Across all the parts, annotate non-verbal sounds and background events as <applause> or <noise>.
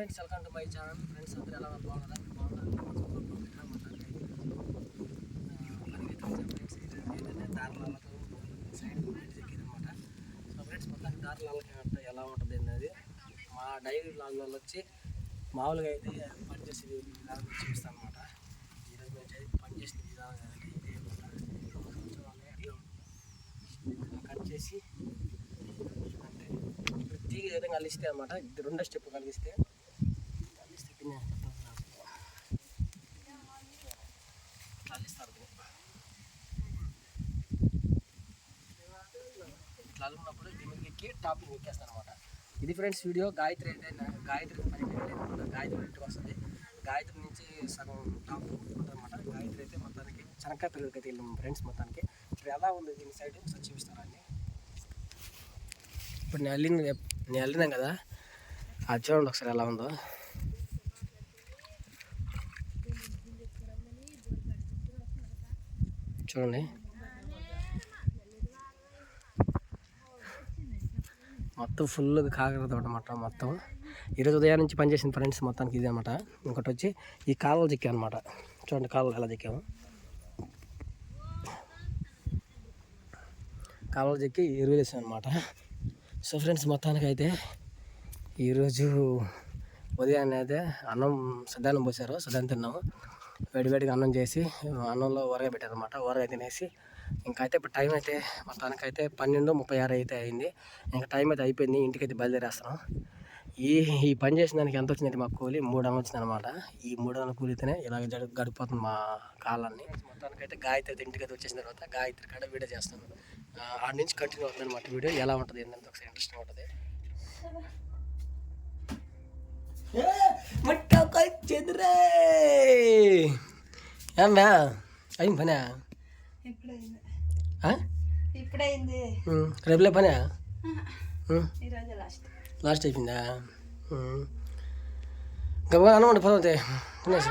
Friends welcome to my channel friends అందరూ ఎలా ఉన్నారు? బాగున్నారా బాగున్నారు ఫ్రెండ్స్ ఏంటంటే దారులాలతో సైడ్ ఎక్కిందనమాట సో ఫ్రెండ్స్ మొత్తానికి దారులాలకి ఎలా ఉంటుంది అనేది మా డైరీ బ్లాగ్లలో వచ్చి మామూలుగా అయితే పనిచేసే విధానం చూపిస్తాను అనమాట ఈరోజు నుంచి చే- పనిచేసిన విధానం అనేది ఇదే అనమాట కట్ చేసి అంటే ప్రతి తీగ విధంగా కలిస్తే అనమాట రెండో స్టెప్ కలిగిస్తే ఇట్లా అల్లుకున్నప్పుడు దీనికి ఎక్కి టాపింగ్ ఎక్కేస్తాను అనమాట ఇది ఫ్రెండ్స్ వీడియో గాయత్రి అయితే గాయత్రి పని అనమాట గాయత్రి ఇంటికి వస్తుంది. గాయత్రి నుంచి సగం టాప్ అనమాట గాయత్రి అయితే మొత్తానికి చెనక్కాయ పిల్లలకి అయితే వెళ్ళాము ఫ్రెండ్స్ మొత్తానికి. ఇప్పుడు ఎలా ఉంది దీని సైడ్ ఒకసారి చూపిస్తారండి ఇప్పుడు నేను వెళ్ళిన నేను వెళ్ళినాం కదా. అది చూడండి ఒకసారి ఎలా ఉందో. చూడండి. మొత్తం ఫుల్ కాకర తోట అనమాట మొత్తం. ఈరోజు ఉదయం నుంచి పనిచేసిన ఫ్రెండ్స్ మొత్తానికి ఇది అనమాట ఇంకోటి వచ్చి ఈ కాలువలు చెక్కాం అనమాట చూడండి కాలువలు ఎలా చెక్కాము. కాలువలు చెక్కి ఎరువు వేసాం అనమాట సో ఫ్రెండ్స్ మొత్తానికి అయితే ఈరోజు ఉదయాన్నే అయితే అన్నం సద్దానం పోసారు. సద్దానం తిన్నాము. వేడివేడిగా అన్నం చేసి అన్నంలో ఊరగా పెట్టారు అనమాట ఊరగా తినేసి ఇంకా అయితే ఇప్పుడు టైం అయితే మొత్తానికి అయితే పన్నెండు ముప్పై ఆరు అయితే అయింది. ఇంకా టైం అయితే అయిపోయింది ఇంటికి అయితే బయలుదేరేస్తున్నాం. ఈ ఈ పని చేసిన దానికి ఎంత వచ్చిందంటే మా కూలి మూడు వందలు వచ్చింది అనమాట ఈ మూడు వందల కూలితేనే ఇలా జడి గడిపోతుంది మా కాలాన్ని. మొత్తానికి అయితే గాయత్రి అయితే ఇంటికి అయితే వచ్చేసిన తర్వాత గాయత్రి కాడ వీడియో చేస్తాను. ఆ, ఆడ నుంచి కంటిన్యూ అవుతుంది అనమాట వీడియో. ఎలా ఉంటుంది ఏంటంటే ఒకసారి ఇంట్రెస్టింగ్ ఉంటుంది. చెదురే ఏమ్మా? అయింది పనా? ఇప్పుడైంది. రేపులే పనా? లాస్ట్. అయిపోయిందా? అనమాట పదవుతే తినేసి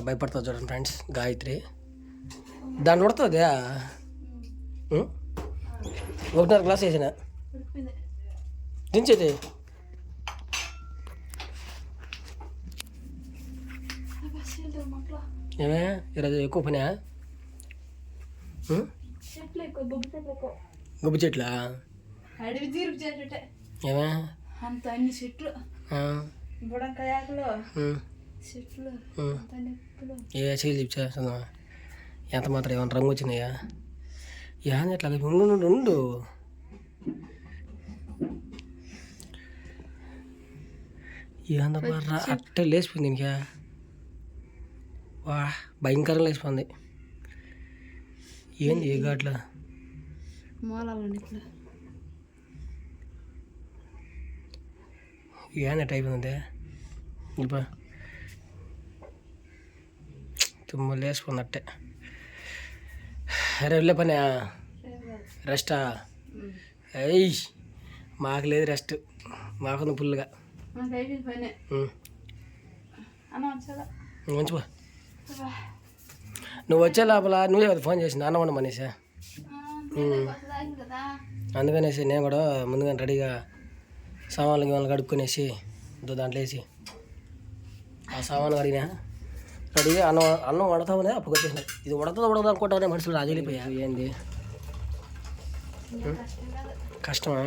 భయపడుతుంది చూడండి ఫ్రెండ్స్ గాయత్రి. దాన్ని ఉడుతుందా ఒకటిన్నర గ్లాస్ వేసిన. దించేది ఏమే ఈరోజు ఎక్కువ పనా ఉమ్? చెట్లు ఎక్కువ బొబ్బు గుబ్బు చెట్లా అడవి తీర్పు చెట్టు ఏమే అంత అన్ని చెట్లు ఆ, చెట్లు ఏ చేయలు చెప్తా ఎంత మాత్రం ఏమైనా రంగు వచ్చినాయా ఏం ఎట్లా ఉండు ఉండు, ఏందమ్మా అట్టే లేచిపోయింది ఇంకా. వా భయంకరంగా లేచిపోయింది. ఏంది ఏ ఘాట్లా? మూలాలు ఇట్లా ఏం ఎట్ అయిపోయింది ఇప్పుడు తుమ్మ లేచిపోయింది అట్టే. అరే వెళ్ళే పని. రెస్టా? అయ్యి మాకు లేదు రెస్ట్. మాకుంది ఫుల్గా. మంచిపో నువ్వు వచ్చే లోపల నువ్వే కదా ఫోన్ మనిషి తాగింది కదా. అందుకనేసి నేను కూడా ముందుగా రెడీగా సామాన్లు గిమాన్లు కడుక్కొనేసి దాంట్లో వేసి ఆ సామాన్లు కడిగినా. రెడీగా అన్నం అన్నం వండుతామనే అప్పుడు వచ్చేసిన. ఇది ఉడతా ఉడదు అనుకుంటానే మనుషులు రాజీలిపోయా ఏంది? కష్టమా?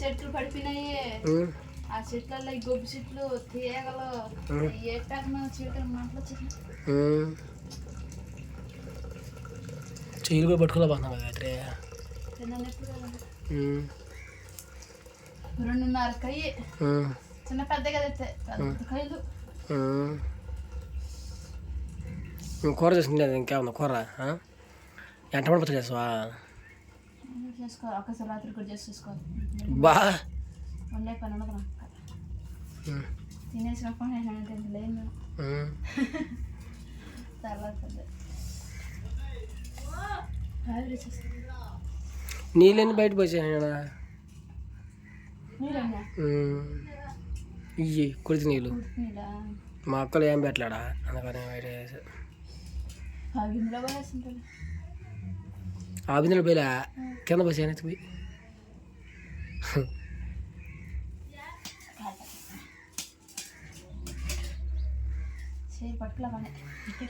చెట్లు పడిపోయినాయి. ఆ చెట్లలో ఈ గొబ్బు చెట్లు తీగలు ఏ టైం చీకటి మాటలు వచ్చినాయి ఉమ్. చెయ్యిలు కూడా పట్టుకోలేకపోతున్నావు గాయత్రి. రెండున్నర కై ఉమ్. చిన్న పెద్ద కదా. నువ్వు కూర చేసుకుంటే ఇంకేమన్నా కూర ఆ? ఎంత పడిపోతుంది చేస్తావా చేసుకో రాత్రి కూడా చేసి చూసుకోవాలి బా. వండే పని ఉండదు అంటే లేదు. తర్వాత నీళ్ళని బయట పోసాను నీరన్నా ఇయ్యి కుడితి నీళ్ళు. మా అక్కలు ఏం పెట్టలేడా? అందుకని బయట వేసా. ఆ గిన్నెలో పోయేస్తుంటాను ఆ బిందెలు పోయిలా కింద పోయి చేయి పట్టుకులా పని.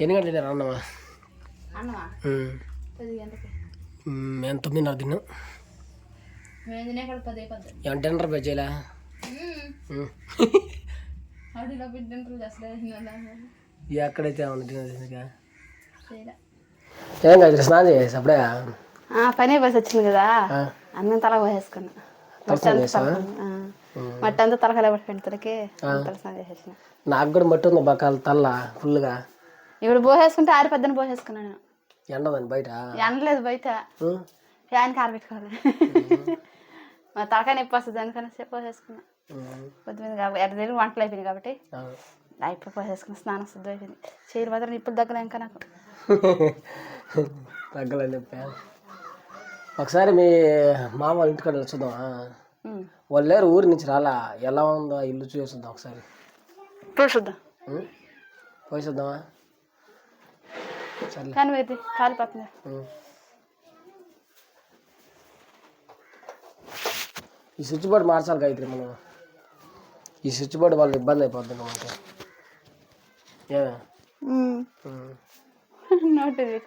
ఎన్ని గంటలు తిన్నారు అన్నమా? మేము తొమ్మిదిన్నర తిన్నాం ఏమన్నా డిన్నర్ పే చేయలే? ఎక్కడైతే ఏమన్నా చేయలే. ఏం కాదు స్నానం చేసి అప్పుడే పని బస్ వచ్చింది కదా. అన్నం తల పోసేసుకున్నా. మట్టి అంతా తలకాయ పట్టి తలకి చేసేసిన. నాకు కూడా మట్టి ఉంది బకాల తల్ల ఫుల్గా ఇప్పుడు పోసేసుకుంటే ఆరిపోద్దని పోసేసుకున్నాను. ఎండదండి బయట? ఎండలేదు బయట. ఫ్యాన్కి ఆరబెట్టుకోవాలి మా తలకాయ నొప్పి వస్తుంది అందుకని సేపు పోసేసుకున్నా. ఉమ్. పొద్దున్న కాబట్టి తిరిగి వంటలు అయిపోయింది కాబట్టి. అయిపోయి పోసేసుకున్నా స్నానం శుద్ధి అయిపోయింది చీర మాత్రం నిప్పులు దగ్గర ఇంకా నాకు తగ్గలని చెప్పా ఒకసారి మీ మామ వాళ్ళ ఇంటికాడ వచ్చుదాం ఉమ్. వాళ్ళు లేరు ఊరి నుంచి రాలా? ఎలా ఉందో ఇల్లు చూసేద్దాం ఒకసారి? పోయి చూద్దామా సర్లే. కానీ అయితే కాలిపోతుంది ఉం. ఈ స్విచ్ బోర్డు మార్చాలి గాయత్రి మనం. ఈ స్విచ్ బోర్డు వాళ్ళు ఇబ్బంది అయిపోతుంది మనకి. <laughs> నోటి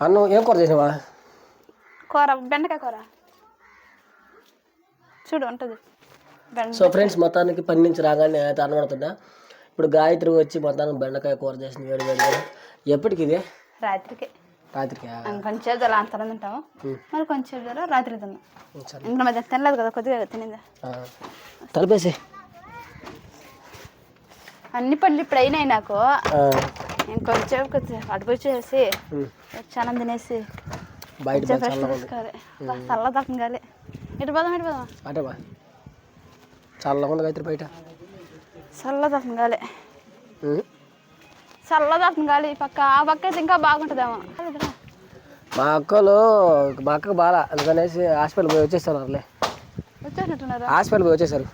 అన్నం ఏం కూర చేసినావా కూర బెండకాయ కూర. చూడు ఉంటుంది. సో ఫ్రెండ్స్ మొత్తానికి పని నుంచి రాగానే అయితే అనబడుతుందా ఇప్పుడు గాయత్రి వచ్చి మొత్తానికి బెండకాయ కూర చేసింది వేడి వేడిగా. ఎప్పటికి ఇది? రాత్రికి. రాత్రికి కొంచెం జల అంతరం తింటాము. మరి కొంచెం జల రాత్రి తిన్నాం. ఇంకా మధ్య తినలేదు కదా కొద్దిగా తినిందా. తలపేసి. అన్ని పనులు ఇప్పుడు అయినాయి నాకు. ఇంకొంచెం కొంచెం అడుగు చేసి. చాలా తినేసి బయట కొంచెం బాగా ఫ్రెష్ చల్లగా ఉంది తీసుకోవాలి చల్ల తప్పం కాలే ఇటు పోదాం ఇటు పోదాం? అంటే బా. చల్లగా ఉంది గాయత్రి బయట. చల్ల తప్పం కాలే చల్ల కాలే ఈ పక్క. ఆ పక్క అయితే ఇంకా బాగుంటుందేమో. మా అక్కలు మా అక్కకు బాగా అందుకనేసి హాస్పిటల్ పోయి వచ్చేసారు వాళ్ళే వచ్చేసినట్టున్నారా? హాస్పిటల్ పోయి వచ్చేసారు.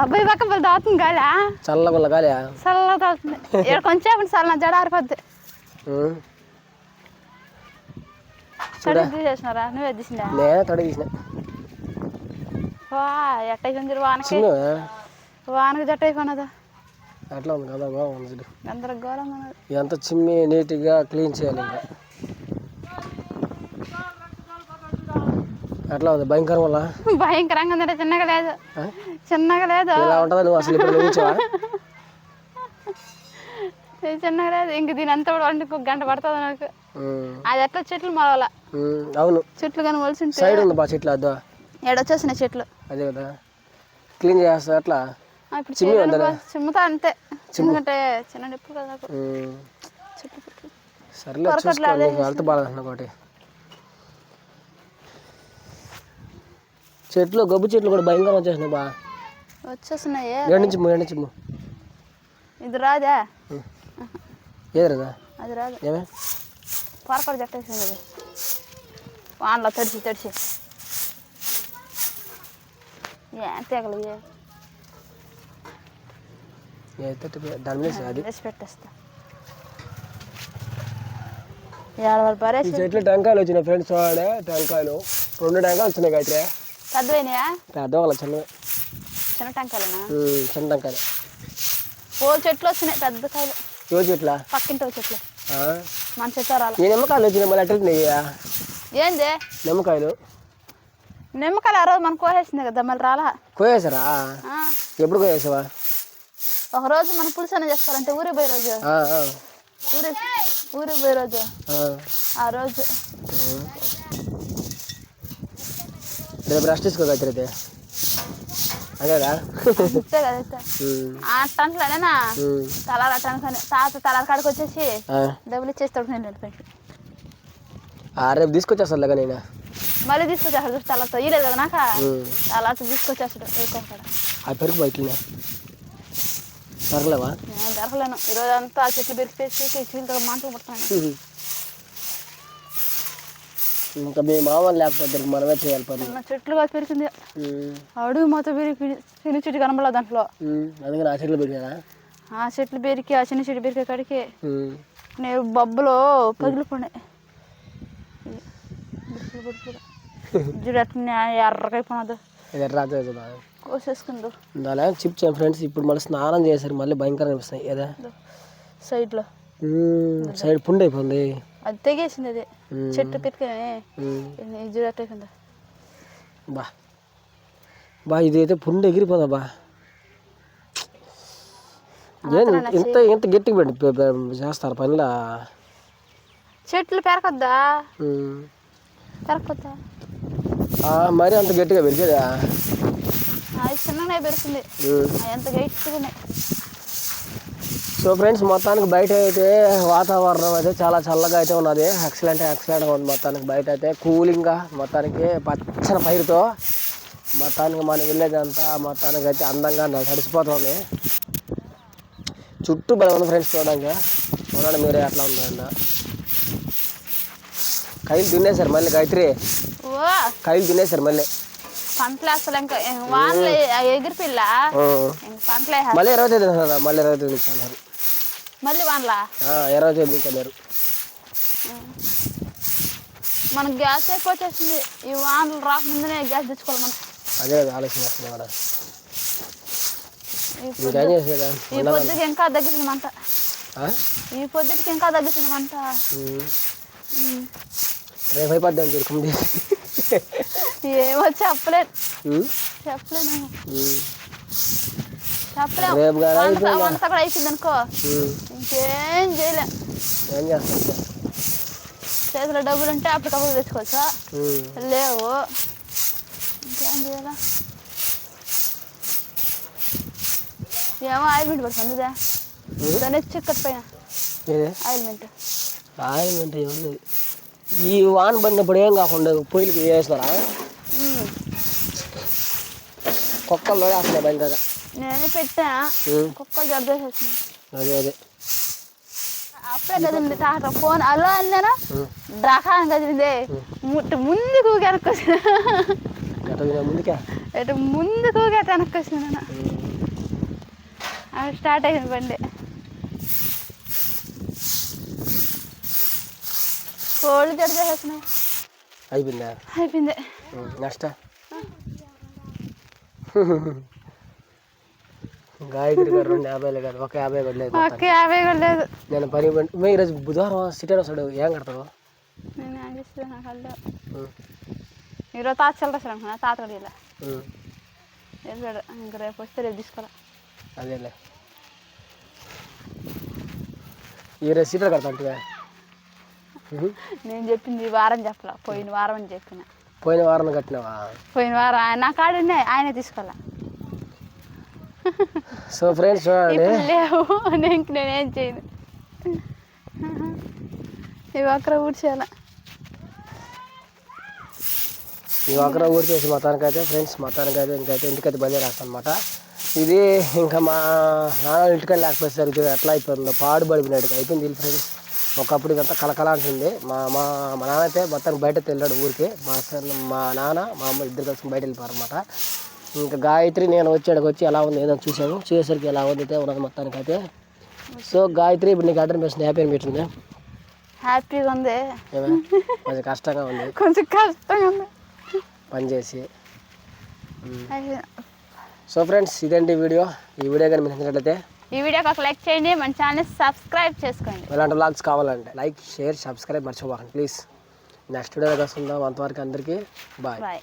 అబ్బాయి పక్క పిల్లలు దాతుంది గాలా చల్లగా ఉన్న గాలి చల్ల తాగుతుంది ఇక్కడ కొంచెం చల్ల నా జడ ఆరిపోద్ది. సరే తీసేసినారా? నువ్వే తీసిందా? నేనే తొడ తీసిన. వా ఎట్ట వానకి. వానకి జట్ట అయిపోయినదా? అట్లా ఉంది కదా బాగుంది ఉన్నది ఇదంతా చిమ్మి నీట్గా క్లీన్ చేయాలి ఇంకా. ఎట్లా ఉంది భయంకరం వల్ల భయంకరంగా ఉందంటే చిన్నగా లేదు. చిన్నగా లేదు. ఇలా ఉంటుందా నువ్వు అసలు ఇప్పుడు ఊహించావా చిన్నగా లేదు. ఇంక దీని అంతా కూడా వండి ఇంకొక గంట పడుతుంది నాకు. అది ఎట్లా చెట్లు మొలవాల. అవును. చెట్లు కానీ మొలిసింటే సైడ్ ఉంది బా చెట్లు అద్దా? ఏడొచ్చేసినాయి చెట్లు. అదే కదా. క్లీన్ చేస్తా అట్లా? బా- చిమ్ముతా అంతే. ఎందుకంటే చిన్న నిప్పు కదా. చెట్లు. సర్లే ఒకటి. గబ్బు చెట్లు కూడా భయంకరం వచ్చేసినాయి బా. వచ్చేస్తున్నాయి ఏడు నుంచి ఇది రాదా? ఏది కదా అది రాదు? ఏమే? పొరపాటు జట్టేసింది అది. వానలో తడిసి తడిసి ఏం తెగలు ఏ దాని మీద అది పెట్టేస్తా ఈ చెట్లు టెంకాయలు వచ్చినాయి ఫ్రెండ్స్ వాడే టెంకాయలు రెండు టెంకాయలు వచ్చినాయి గాయత్రి పెద్దవైనాయా పెద్ద వాళ్ళ చిన్న టెంకాయలేనా చిన్న టెంకాయలు పూల చెట్లు వచ్చినాయి పెద్ద కాయలు ఏ చెట్లా పక్కింటి చెట్లు? మన చెట్టు రాల ఈ నిమ్మకాయలు వచ్చినాయి మళ్ళీ ఎట్టినాయి ఏంది నిమ్మకాయలు నిమ్మకాయలు ఆ రోజు మనం కోసేసింది కదా మళ్ళీ రాలా కోయేసారా ఆ, ఎప్పుడు కోయేసావా ఒక రోజు మనం పులుసు అన్న చేసుకోవాలంటే ఊరికి పోయే రోజు. ఊరి ఊరికి పోయే రోజు. ఆ. రోజు. రేపు రెస్ట్ తీసుకో గాయత్రి అయితే. అదేదా అంతే కదా తాత తలార కాడికి వచ్చేసి డబ్బులు ఇచ్చేసి తొడుకు నేను వెళ్ళిపోయి రేపు తీసుకొచ్చేస్తాను లేక నేను మళ్ళీ తీసుకొచ్చేస్తాడు చూసి తలతో కదా నాక? తలాతో తీసుకొచ్చేస్తాడు. ఆ పెరుగు బయటనే నేను దొరకలేను. ఈరోజు అంతా ఆ చెట్లు పెరిపేసి చీలతో మాటలు పుడతాను ఇంకా మామ లేకపోతే మనమే చేయాలి పని. చెట్లు కాదు పెరిగింది అడుగు మొత్తం పెరిగి చిన్న చెట్టు కనబడలేదు దాంట్లో. ఉమ్, అందుకే నా చెట్లు పెట్టారా ఆ చెట్లు బెరికి ఆ చిన్న చెట్టు బెరికి కాడికి. నేను బొబ్బలో పగిలిపోయినాయి. <laughs> చూడు అట్లా ఇది కదా. కోసేసుకుందు దాని చిప్ చేయం ఫ్రెండ్స్ ఇప్పుడు మళ్ళీ స్నానం చేశారు మళ్ళీ భయంకరంగా అనిపిస్తాయి ఏదా? సైడ్లో. సైడ్ పుండు అయిపోయింది. అది తెగేసింది అది. చెట్టు పెట్టుకుని ఉమ్. చూడు అట్లా బా. బా ఇది అయితే పుండు ఎగిరిపోదా బా? ఇంత ఇంత గట్టిగా పెట్టి చేస్తారు పనిలా? చెట్లు పెరగద్దా? మరి అంత గట్టిగా పెరిగేదా. అవి ఎంత గట్టిగానే. సో ఫ్రెండ్స్ మొత్తానికి బయట అయితే వాతావరణం అయితే చాలా చల్లగా అయితే ఉన్నది. ఎక్సలెంట్ ఎక్సలెంట్గా ఉంది మొత్తానికి బయట అయితే. కూలింగ్గా మొత్తానికి పచ్చని పైరుతో మొత్తానికి మన విలేజ్ అంతా మొత్తానికి అయితే అందంగా న- తడిసిపోతుంది చుట్టూ బలం ఉంది ఫ్రెండ్స్ చూడడానికి చూడండి మీరే ఎట్లా ఉందండి కైలు తినేశారు మళ్ళీ గాయత్రి. ఓ. కైలు తినేశారు మళ్ళీ. పంటలు అసలు ఇంకా పంటలే మళ్ళీ ఇరవై తేదీ అన్నారు మళ్ళీ ఇరవై తేదీ నుంచి అన్నారు మళ్ళీ వానలా ఆ, ఇరవై తేదీ నుంచి అన్నారు మనకు గ్యాస్ ఎక్కువ వచ్చేసింది ఈ వానలు రాకముందునే గ్యాస్ తెచ్చుకోవాలి మనం. అదే కదా ఆలోచన చేస్తుంది కూడా ఈ ఇంకేం ఈ పొద్దుకి ఇంకా తగ్గుతుంది మంట. ఆ? ఈ పొద్దుకి ఇంకా తగ్గుతుంది మంట. ఉమ్. ఉమ్. రేపు అయిపోద్దాం తిరుగు ఏమో చెప్పలేదు చెప్పలేను చెప్పలేము. రేపు వంట కూడా అయిపోయింది అనుకో. ఇంకేం చేయలేం. ఏం చేస్తాం చేతిలో డబ్బులు ఉంటే అప్పటికప్పుడు తెచ్చుకోవచ్చా. లేవు. ఇంకేం చేయాలా? ఏమో ఆయిల్మెంట్ పడుతుంది దాని చిక్కటి పైన. ఆయిల్మెంట్ ఆయిల్ అంటే ఏముంది? ఈ వాన పడినప్పుడు ఏం కాకుండా పొయ్యిలకి వేస్తారా? కుక్కలు వేస్తున్నాయి భయంకరంగా నేనే పెట్టా. కుక్కలు జడదేసేసినాయి అదే అదే. అప్పుడే కదండి టాటర్ ఫోన్ అలా అన్నారా ఉమ్. డ్రకాన్ కదిలింది. ముట్టు ముందుకు వెనక్కొచ్చిన ఎటు ముందుకు వెనక్కొచ్చిన అవి స్టార్ట్ అయింది బండి. కోళ్ళు జడదేసేసినాయి అయిపోయిందా అయిపోయింది నెక్స్ట్ గాయత్రి గారు రెండు యాభైలు కాదు ఒక యాభై కూడా లేదు మొత్తానికి. ఒక్క యాభై కూడా లేదు నేను పని మే ఈరోజు బుధవారం సిటీ వస్తాడు ఏం కడతావు నేను ఆగిస్తే నాకు అల్లు. ఈరోజు తాత చిల్లర అనుకున్నా తాత కూడా ఇలా. వెళ్ళాడు ఇంక రేపు వస్తే రేపు తీసుకోవాలి అదేలే ఈరోజు సీటర్ కడతా అంటే నేను చెప్పింది ఈ వారం చెప్పలే. పోయిన వారం అని చెప్పిన. పోయిన వారం కట్టినావా? పోయిన వారం ఆయన నా కాడ ఉన్నాయి ఆయనే తీసుకోవాలా? సో ఫ్రెండ్స్ చూడండి. లేవు. నేను ఇంక నేనేం చేయను. ఇవి అక్కడ ఊడ్చేయాల ఈ ఒకరు ఊరి చేసి మొత్తానికి అయితే ఫ్రెండ్స్ మొత్తానికి అయితే ఇంకైతే ఇంటికైతే బయలుదేరేస్తాం అనమాట ఇది ఇంకా మా నాన్న ఇంటికి లేకపోతే ఇది ఎట్లా అయిపోయిందో పాడు పడిపోయినట్టు అయిపోయింది ఫ్రెండ్స్. ఒకప్పుడు ఇదంతా కలకల అంటుంది మా మా మా నాన్న అయితే మొత్తానికి బయట వెళ్ళాడు ఊరికి. మా సార్ మా నాన్న మా అమ్మ ఇద్దరు కలిసి బయట వెళ్ళిపోయారు అనమాట ఇంకా గాయత్రి నేను వచ్చాడికి వచ్చి ఎలా ఉంది ఏదో చూసాము చూసేసరికి ఎలా ఉంది అయితే ఉన్నది మొత్తానికి అయితే. సో గాయత్రి ఇప్పుడు నీకు వేసిన హ్యాపీ అనిపించింది హ్యాపీగా ఉంది. కొంచెం కష్టంగా ఉంది. కొంచెం కష్టంగా ఉంది. పని చేసి. అయిపోయింది. సో ఫ్రెండ్స్ ఇదండి వీడియో? ఈ వీడియో కానీ మీకు నచ్చినట్లయితే ఈ వీడియోకి ఒక లైక్ చేయండి మన ఛానల్ సబ్స్క్రైబ్ చేసుకోండి. ఇలాంటి వ్లాగ్స్ కావాలంటే లైక్ షేర్ సబ్స్క్రైబ్ మర్చిపోకండి ప్లీజ్ నెక్స్ట్ వీడియోకి వస్తుందాం. అంతవరకు అందరికీ బాయ్ బాయ్